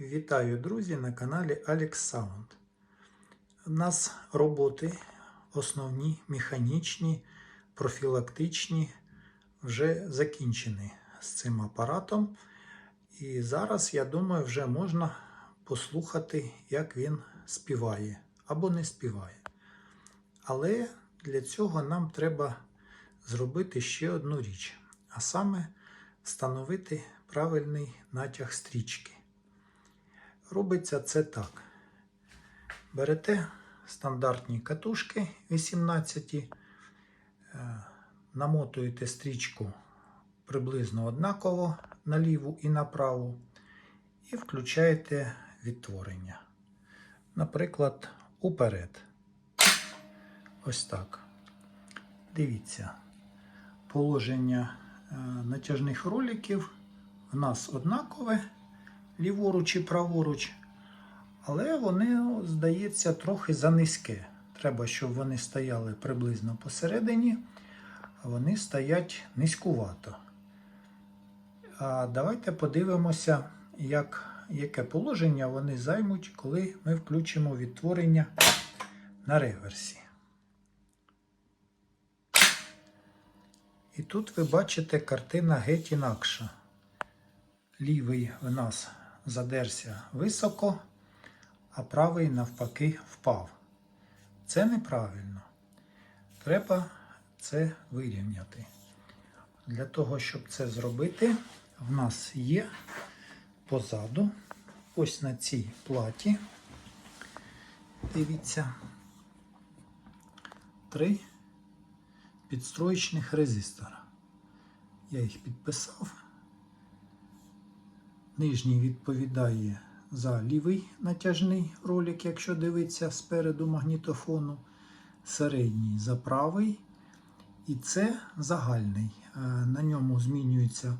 Вітаю, друзі, на каналі Alex Sound. У нас роботи основні, механічні, профілактичні вже закінчені з цим апаратом. І зараз, я думаю, вже можна послухати, як він співає або не співає. Але для цього нам треба зробити ще одну річ, а саме встановити правильний натяг стрічки. Робиться це так. Берете стандартні катушки 18, е, намотуєте стрічку приблизно однаково на ліву і на праву, і включаєте відтворення. Наприклад, уперед. Ось так. Дивіться, положення е, натяжних роликів в нас однакове ліворуч і праворуч, але вони, здається, трохи занизьке. Треба, щоб вони стояли приблизно посередині, а вони стоять низькувато. А давайте подивимося, як, яке положення вони займуть, коли ми включимо відтворення на реверсі. І тут ви бачите картина геть інакша. Лівий в нас задерся високо, а правий навпаки впав. Це неправильно. Треба це вирівняти. Для того, щоб це зробити, в нас є позаду, ось на цій платі, дивіться, три підстроєчних резистора. Я їх підписав. Нижній відповідає за лівий натяжний ролик, якщо дивитися спереду магнітофону, середній за правий. І це загальний. Е, На ньому змінюється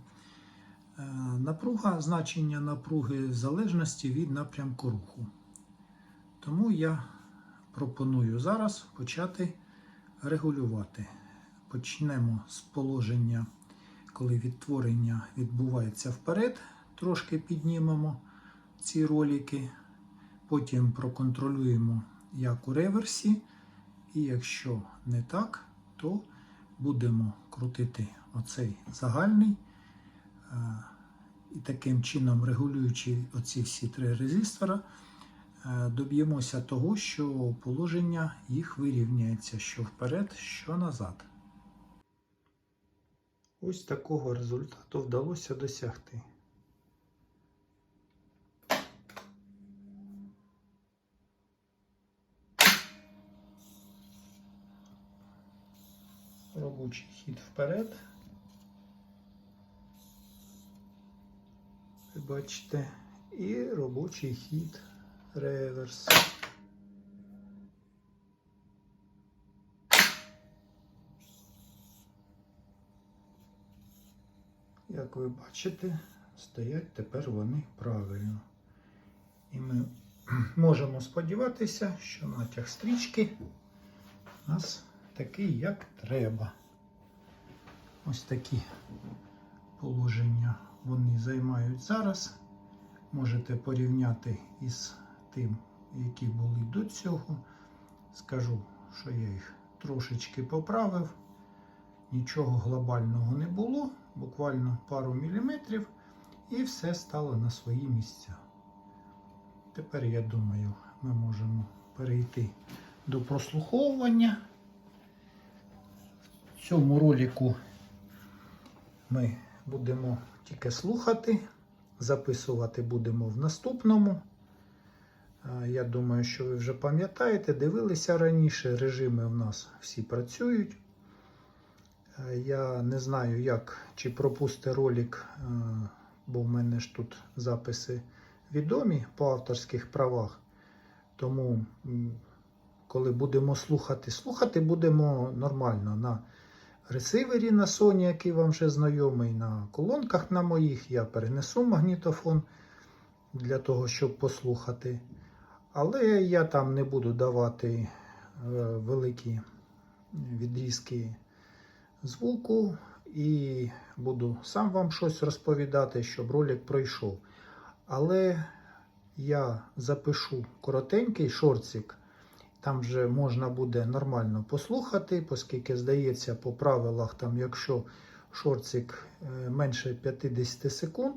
е, напруга, значення напруги в залежності від напрямку руху. Тому я пропоную зараз почати регулювати. Почнемо з положення, коли відтворення відбувається вперед трошки піднімемо ці ролики, потім проконтролюємо, як у реверсі. І якщо не так, то будемо крутити оцей загальний. І таким чином, регулюючи оці всі три резистора, доб'ємося того, що положення їх вирівняється що вперед, що назад. Ось такого результату вдалося досягти. Робочий хід вперед. Ви бачите, і робочий хід реверс. Як ви бачите, стоять тепер вони правильно. І ми можемо сподіватися, що натяг стрічки нас такий, як треба. Ось такі положення вони займають зараз. Можете порівняти із тим, які були до цього. Скажу, що я їх трошечки поправив. Нічого глобального не було, буквально пару міліметрів, і все стало на свої місця. Тепер, я думаю, ми можемо перейти до прослуховування. Цьому ролику ми будемо тільки слухати, записувати будемо в наступному. Я думаю, що ви вже пам'ятаєте, дивилися раніше, режими в нас всі працюють. Я не знаю, як чи пропусти ролик, бо в мене ж тут записи відомі по авторських правах. Тому, коли будемо слухати, слухати будемо нормально на ресивері на Sony, який вам вже знайомий, на колонках на моїх. Я перенесу магнітофон для того, щоб послухати. Але я там не буду давати е, великі відрізки звуку і буду сам вам щось розповідати, щоб ролик пройшов. Але я запишу коротенький шорцик. Там вже можна буде нормально послухати, оскільки, здається, по правилах, там, якщо шорцик е, менше 50 секунд,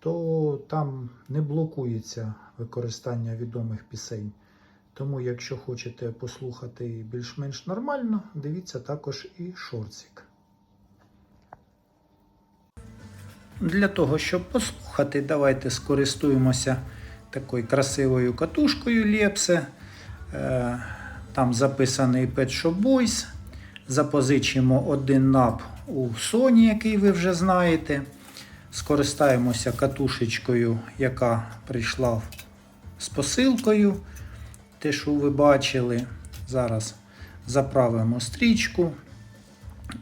то там не блокується використання відомих пісень. Тому, якщо хочете послухати більш-менш нормально, дивіться також і шорцик. Для того, щоб послухати, давайте скористуємося такою красивою катушкою Лепсе. Е, Там записаний Pet Shop Boys. Запозичимо один наб у Sony, який ви вже знаєте. Скористаємося катушечкою, яка прийшла з посилкою. Те, що ви бачили. Зараз заправимо стрічку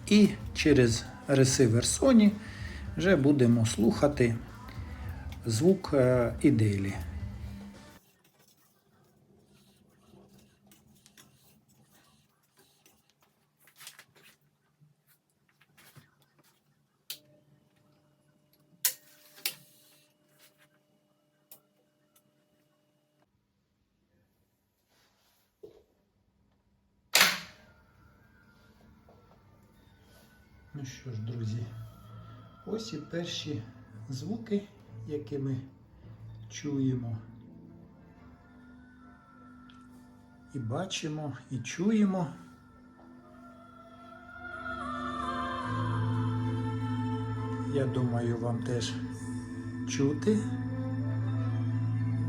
і через ресивер Sony вже будемо слухати звук е, іделі. Ну що ж, друзі, ось і перші звуки, які ми чуємо. І бачимо, і чуємо. Я думаю, вам теж чути.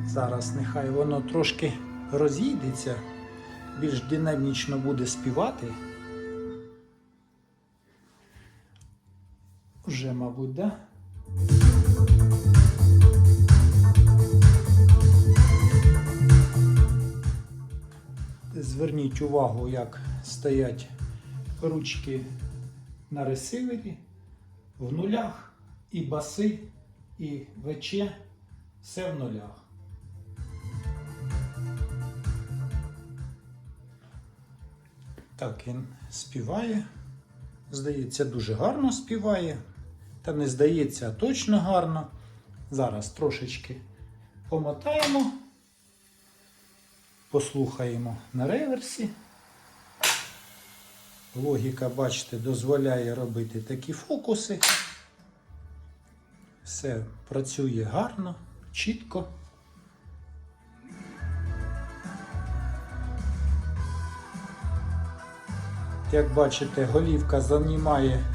Зараз нехай воно трошки розійдеться, більш динамічно буде співати. Уже, мабуть, да? Зверніть увагу, як стоять ручки на ресивері в нулях, і баси, і ВЧ, все в нулях. Так, він співає. Здається, дуже гарно співає. Та не здається, точно гарно. Зараз трошечки помотаємо, послухаємо на реверсі. Логіка, бачите, дозволяє робити такі фокуси. Все працює гарно, чітко. Як бачите, голівка займає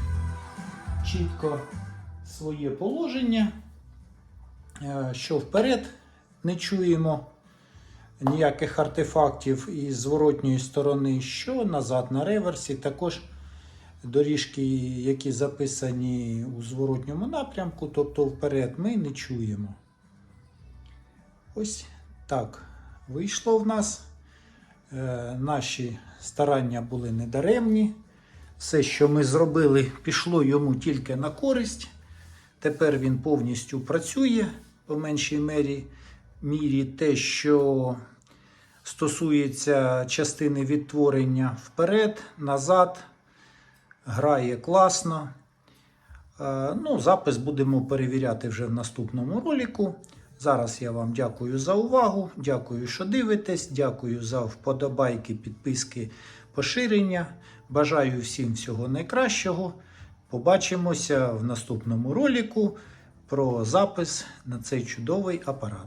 чітко своє положення, Е, що вперед не чуємо ніяких артефактів із зворотньої сторони, що назад на реверсі. Також доріжки, які записані у зворотньому напрямку, тобто вперед, ми не чуємо. Ось так вийшло в нас. Е, Наші старання були недаремні. Все, що ми зробили, пішло йому тільки на користь. Тепер він повністю працює по меншій мірі, мірі те, що стосується частини відтворення вперед, назад. Грає класно. Е, Ну, Запис будемо перевіряти вже в наступному ролику. Зараз я вам дякую за увагу. Дякую, що дивитесь. Дякую за вподобайки, підписки, поширення. Бажаю всім всього найкращого. Побачимося в наступному ролику про запис на цей чудовий апарат.